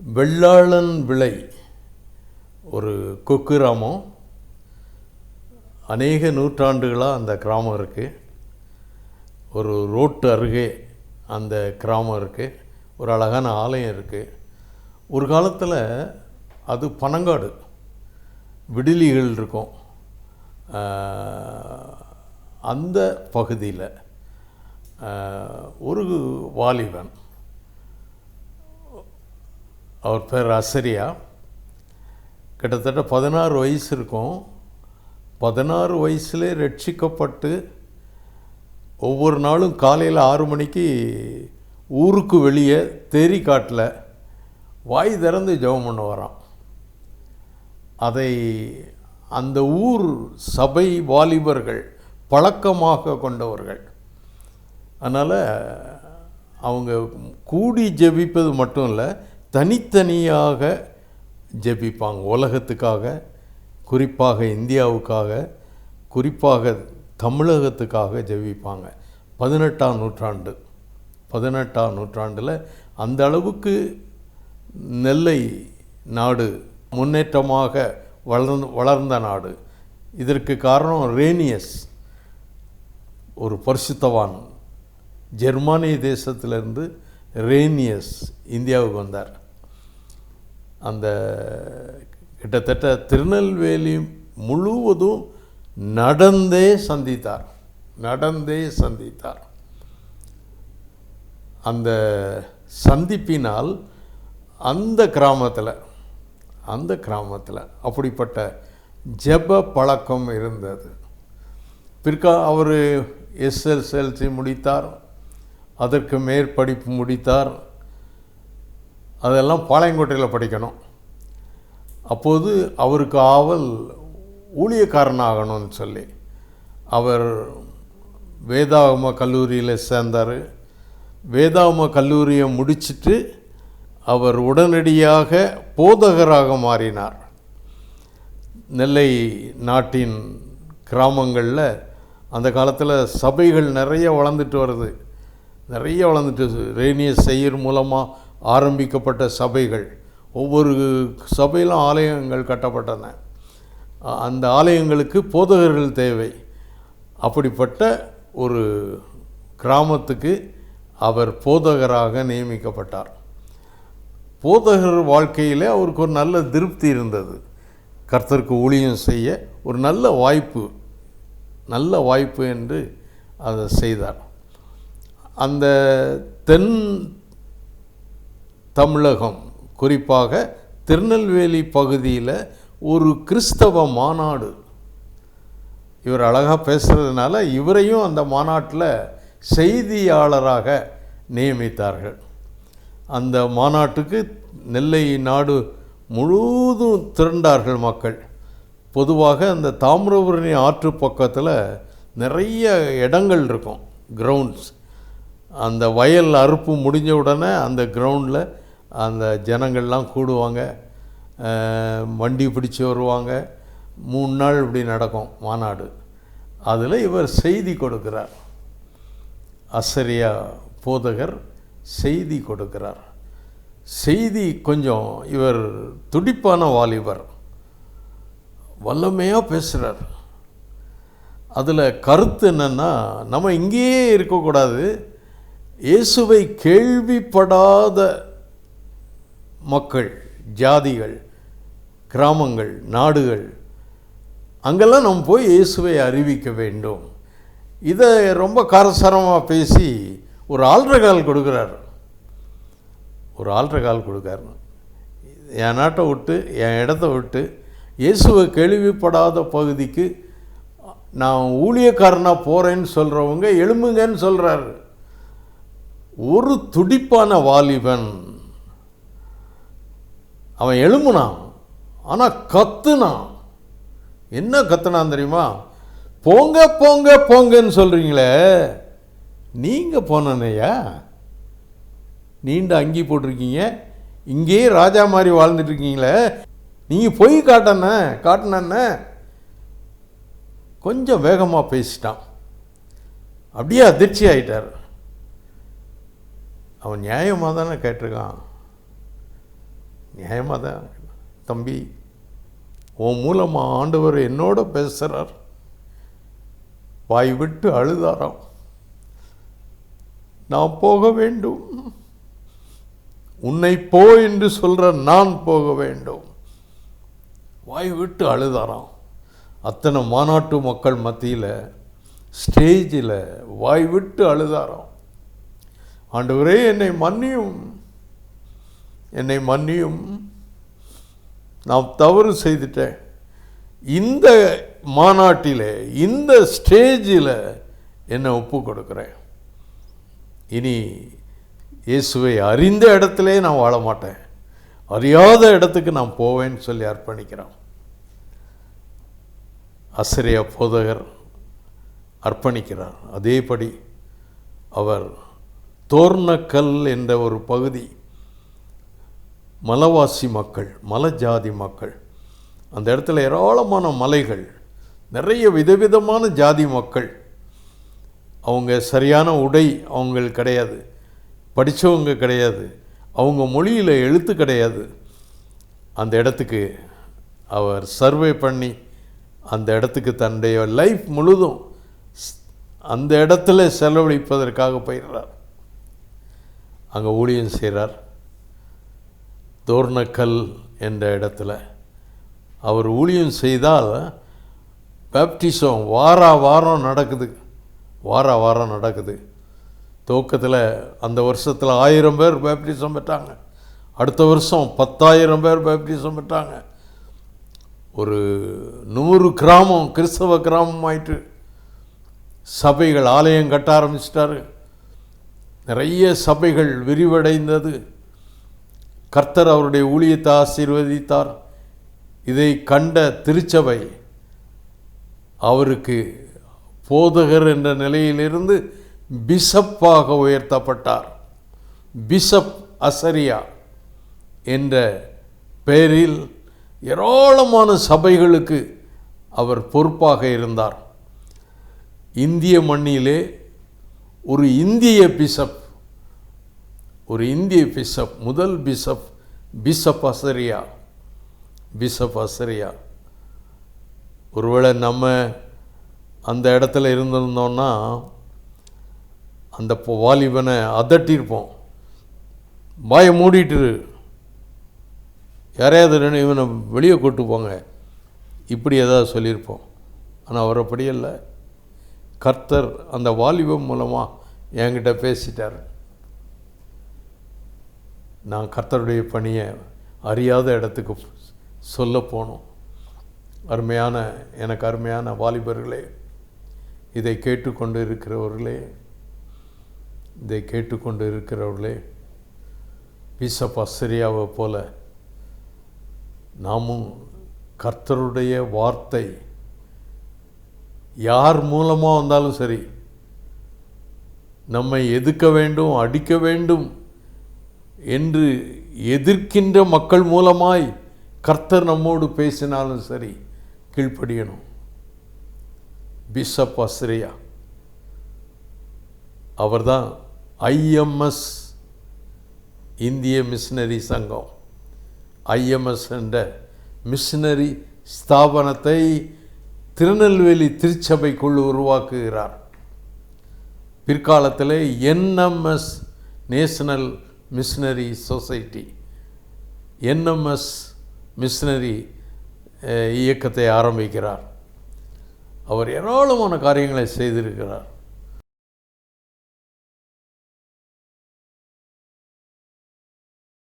வெள்ளாளன் விளை ஒரு குக்கிராமம் அநேக நூற்றாண்டுகளாக அந்த கிராமம் இருக்குது ஒரு ரோட்டு அருகே அந்த கிராமம் இருக்குது ஒரு அழகான ஆலயம் இருக்குது ஒரு காலத்தில் அது பனங்காடு விடுலிகள் இருக்கும். அந்த பகுதியில் ஒரு வாலிபன் அவர் பேர் அசரியா. கிட்டத்தட்ட பதினாறு வயசு இருக்கும். பதினாறு வயசுலே ரட்சிக்கப்பட்டு ஒவ்வொரு நாளும் காலையில் ஆறு மணிக்கு ஊருக்கு வெளியே தேரி காட்டில் வாய் திறந்து ஜெபம் பண்ண வரான். அதை அந்த ஊர் சபை வாலிபர்கள் பழக்கமாக கொண்டவர்கள். அதனால் அவங்க கூடி ஜெபிப்பது மட்டும் இல்லை தனித்தனியாக ஜெபிப்பாங்க. உலகத்துக்காக குறிப்பாக இந்தியாவுக்காக குறிப்பாக தமிழகத்துக்காக ஜெபிப்பாங்க. பதினெட்டாம் நூற்றாண்டு. பதினெட்டாம் நூற்றாண்டில் அந்த அளவுக்கு நெல்லை நாடு முன்னேற்றமாக வளர்ந்து வளர்ந்த நாடு. இதற்கு காரணம் ரேனியஸ் ஒரு பரிசுத்தவான். ஜெர்மானிய தேசத்திலிருந்து ரேனியஸ் இந்தியாவுக்கு வந்தார். அந்த கிட்டத்தட்ட திருநெல்வேலி முழுவதும் நடந்தே சந்தித்தார். நடந்தே சந்தித்தார். அந்த சந்திப்பினால் அந்த கிராமத்தில் அந்த கிராமத்தில் அப்படிப்பட்ட ஜெப பழக்கம் இருந்தது. பிற்கா அவர் எஸ்எஸ்எல்சி முடித்தார். அதற்கு மேற்படிப்பு முடித்தார். அதெல்லாம் பாளையங்கோட்டையில் படிக்கணும். அப்போது அவருக்கு ஆவல் ஊழியக்காரனாகணும்னு சொல்லி. அவர் வேதாகம கல்லூரியில் சேர்ந்தார். வேதாகம கல்லூரியை முடிச்சிட்டு அவர் உடனடியாக போதகராக மாறினார். நெல்லை நாட்டின் கிராமங்களில் அந்த காலத்தில் சபைகள் நிறைய வளர்ந்துட்டு வருது. நிறைய வளர்ந்துட்டு ரேனிய செய்யர் மூலமாக ஆரம்பிக்கப்பட்ட சபைகள். ஒவ்வொரு சபையிலும் ஆலயங்கள் கட்டப்பட்டன. அந்த ஆலயங்களுக்கு போதகர்கள் தேவை. அப்படிப்பட்ட ஒரு கிராமத்துக்கு அவர் போதகராக நியமிக்கப்பட்டார். போதகர் வாழ்க்கையில் அவருக்கு ஒரு நல்ல திருப்தி இருந்தது. கர்த்தருக்கு ஊழியம் செய்ய ஒரு நல்ல வாய்ப்பு நல்ல வாய்ப்பு என்று அதை செய்தார். அந்த தென் தமிழகம் குறிப்பாக திருநெல்வேலி பகுதியில் ஒரு கிறிஸ்தவ மாநாடு. இவர் அழகாக பேசுகிறதுனால இவரையும் அந்த மாநாட்டில் செய்தியாளராக நியமித்தார்கள். அந்த மாநாட்டுக்கு நெல்லை நாடு முழுவதும் திரண்டார்கள் மக்கள். பொதுவாக அந்த தாமிரபரணி ஆற்று பக்கத்தில் நிறைய இடங்கள் இருக்கும் கிரவுண்ட்ஸ் அந்த வயல் அறுப்பு முடிஞ்ச உடனே அந்த கிரவுண்டில் அந்த ஜனங்கள்லாம் கூடுவாங்க. வண்டி பிடிச்சு வருவாங்க. மூணு நாள் இப்படி நடக்கும் மாநாடு. அதில் இவர் செய்தி கொடுக்கிறார். அசரியா போதகர் செய்தி கொடுக்கிறார். செய்தி கொஞ்சம் இவர் துடிப்பான வாலிபர். வல்லமையாக பேசுகிறார் அதில் கருத்து என்னென்னா நம்ம இங்கேயே இருக்கக்கூடாது. இயேசுவை கேள்விப்படாத மக்கள் ஜாதிகள் கிராமங்கள் நாடுகள் அங்கெல்லாம் நம்ம போய் இயேசுவை அறிவிக்க வேண்டும். இதை ரொம்ப காரசாரமாக பேசி ஒரு ஆல்ரகால் கொடுக்குறார். ஒரு ஆல்ரகால் கொடுக்காரு என் நாட்டை விட்டு என் இடத்த விட்டு இயேசுவை கேள்விப்படாத பகுதிக்கு நான் ஊழியக்காரனாக போகிறேன்னு சொல்கிறவங்க எழும்புங்கன்னு சொல்கிறாரு ஒரு துடிப்பான வாலிபன். அவன் எழும்புனான். ஆனால் கத்துனான். என்ன கத்துனான் தெரியுமா? போங்க போங்க போங்கன்னு சொல்கிறீங்களே நீங்கள் போனனையா நீண்ட அங்கி போட்டிருக்கீங்க. இங்கேயே ராஜா மாதிரி வாழ்ந்துட்டு இருக்கீங்களே. நீங்கள் போய் காட்டண்ண காட்டினண்ண கொஞ்சம் வேகமாக பேசிட்டான். அப்படியே அதிர்ச்சி ஆகிட்டார் அவன் நியாயமாக தானே கேட்டிருக்கான். நியாயமாக தான். தம்பி உன் மூலமாக ஆண்டவர் என்னோட பேசுகிறார் வாய் விட்டு அழுதாராம். நான் போக வேண்டும். உன்னை போ என்று சொல்கிற நான் போக வேண்டும். வாய் விட்டு அழுதாராம். அத்தனை மாநாட்டு மக்கள் மத்தியில் ஸ்டேஜில் வாய் விட்டு அழுதாராம். ஆண்டவரே என்னை மன்னியும். என்னை மன்னியும். நான் தவறு செய்துட்டேன். இந்த மாநாட்டில் இந்த ஸ்டேஜில் என்னை ஒப்பு கொடுக்குறேன். இனி இயேசுவை அறிந்த இடத்திலே நான் வாழ மாட்டேன். அறியாத இடத்துக்கு நான் போவேன்னு சொல்லி அர்ப்பணிக்கிறான் அசிரிய போதகர் அர்ப்பணிக்கிறார். அதேபடி அவர் தோர்ணக்கல் என்ற ஒரு பகுதி மலவாசி மக்கள் மலஜாதி மக்கள். அந்த இடத்துல ஏராளமான மலைகள் நிறைய விதவிதமான ஜாதி மக்கள். அவங்க சரியான உடை அவங்களுக்கு கிடையாது படித்தவங்க கிடையாது அவங்க மொழியில் எழுத்து கிடையாது. அந்த இடத்துக்கு அவர் சர்வே பண்ணி அந்த இடத்துக்கு தன்னுடைய லைஃப் முழுதும் ஸ்- அந்த இடத்துல செலவழிப்பதற்காக போயிடுறார். அங்கே ஊழியம் செய்கிறார் தோர்ணக்கல் என்ற இடத்துல அவர் ஊழியம் செய்தால் பேப்டிசம் வாரா வாரம் நடக்குது. வாரா வாரம் நடக்குது. துவக்கத்தில் அந்த வருஷத்தில் ஆயிரம் பேர் பேப்டிசம் பெற்றாங்க. அடுத்த வருஷம் பத்தாயிரம் பேர் பேப்டிசம் பெற்றாங்க. ஒரு நூறு கிராமம் கிறிஸ்தவ கிராமம் ஆயிட்டு சபைகள் ஆலயம் கட்ட ஆரம்பிச்சிட்டாரு. நிறைய சபைகள் விரிவடைந்தது. கர்த்தர் அவருடைய ஊழியத்தை ஆசீர்வதித்தார். இதை கண்ட திருச்சபை அவருக்கு போதகர் என்ற நிலையிலிருந்து பிஷப்பாக உயர்த்தப்பட்டார். பிஷப் அசரியா என்ற பெயரில் ஏராளமான சபைகளுக்கு அவர் பொறுப்பாக இருந்தார். இந்திய மண்ணிலே ஒரு இந்திய பிஷப் ஒரு இந்திய பிஷப் முதல் bishop bishop Azariah bishop Azariah ஒருவேளை நம்ம அந்த இடத்துல இருந்திருந்தோம்னா அந்த வாலிபனை அதட்டியிருப்போம். வாயை மூடிட்டுரு யாரையாவது ரெண்டு இவனை வெளியே கூட்டு போங்க. இப்படி ஏதாவது சொல்லியிருப்போம். ஆனால் அவர் அப்படியே இல்லை. கர்த்தர் அந்த வாலிபம் மூலமாக என்கிட்ட பேசிட்டார். நான் கர்த்தருடைய பணியை அறியாத இடத்துக்கு சொல்ல போனோம். அருமையான எனக்கு அருமையான வாலிபர்களே இதை கேட்டுக்கொண்டு இருக்கிறவர்களே இதை கேட்டுக்கொண்டு இருக்கிறவர்களே பிசப் அஸ்ரியாவை போல நாமும் கர்த்தருடைய வார்த்தை யார் மூலமாக வந்தாலும் சரி நம்மை எதுக்க வேண்டும் அடிக்க வேண்டும் என்று எதிர்க்கின்ற மக்கள் மூலமாய் கர்த்தர் நம்மோடு பேசினாலும் சரி கீழ்ப்படியணும். பிஷப் அஸ்ரியா அவர்தான் ஐஎம்எஸ் இந்திய மிஷினரி சங்கம். ஐஎம்எஸ் என்ற மிஷினரி ஸ்தாபனத்தை திருநெல்வேலி திருச்சபைக்குள் உருவாக்குகிறார். பிற்காலத்தில் NMS national missionary society NMS missionary இயக்கத்தை ஆரம்பிக்கிறார். அவர் ஏராளமான காரியங்களை செய்திருக்கிறார்.